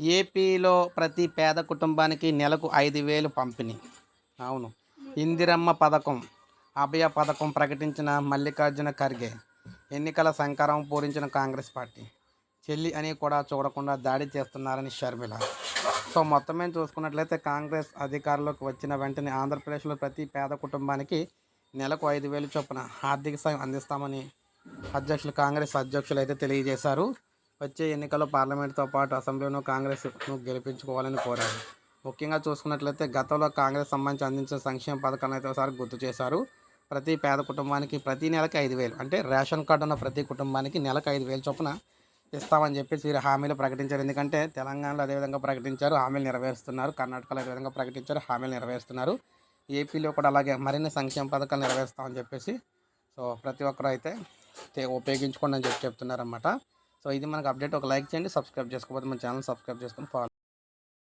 ఏపీలో ప్రతి పేద కుటుంబానికి నెలకు ఐదు వేలు పంపిణీ. అవును. ఇందిరమ్మ పథకం అభయ పథకం ప్రకటించిన మల్లికార్జున ఖర్గే ఎన్నికల సంకారం పూరించిన కాంగ్రెస్ పార్టీ. చెల్లి అని కూడా చూడకుండా దాడి చేస్తున్నారని షర్మిల. సో మొత్తం మేము చూసుకున్నట్లయితే కాంగ్రెస్ అధికారంలోకి వచ్చిన వెంటనే ఆంధ్రప్రదేశ్లో ప్రతి పేద కుటుంబానికి నెలకు ఐదు వేలు చొప్పున ఆర్థిక సాయం అందిస్తామని అధ్యక్షులు కాంగ్రెస్ అధ్యక్షులు అయితే తెలియజేశారు. వచ్చే ఎన్నికల్లో పార్లమెంట్తో పాటు అసెంబ్లీలో కాంగ్రెస్ను గెలిపించుకోవాలని కోరారు. ముఖ్యంగా చూసుకున్నట్లయితే గతంలో కాంగ్రెస్ సంబంధించి అందించిన సంక్షేమ పథకాలను అయితే ఒకసారి గుర్తు చేశారు. ప్రతి పేద కుటుంబానికి ప్రతి నెలకి ఐదు వేలు అంటే రేషన్ కార్డు ఉన్న ప్రతి కుటుంబానికి నెలకు ఐదు వేలు చొప్పున ఇస్తామని చెప్పేసి వీరు హామీలు ప్రకటించారు. ఎందుకంటే తెలంగాణలో అదేవిధంగా ప్రకటించారు హామీలు నెరవేరుస్తున్నారు. కర్ణాటకలో అదేవిధంగా ప్రకటించారు హామీలు నెరవేరుస్తున్నారు. ఏపీలో కూడా అలాగే మరిన్ని సంక్షేమ పథకాలు నెరవేరుస్తామని చెప్పేసి సో ప్రతి ఒక్కరు అయితే ఉపయోగించుకోండి అని చెప్పి చెప్తున్నారన్నమాట. సో ఇది మనకు అప్డేట్. ఒక లైక్ చేయండి సబ్స్క్రైబ్ చేసుకోకపోతే మన ఛానల్ సబ్స్క్రైబ్ చేసుకొని ఫాలో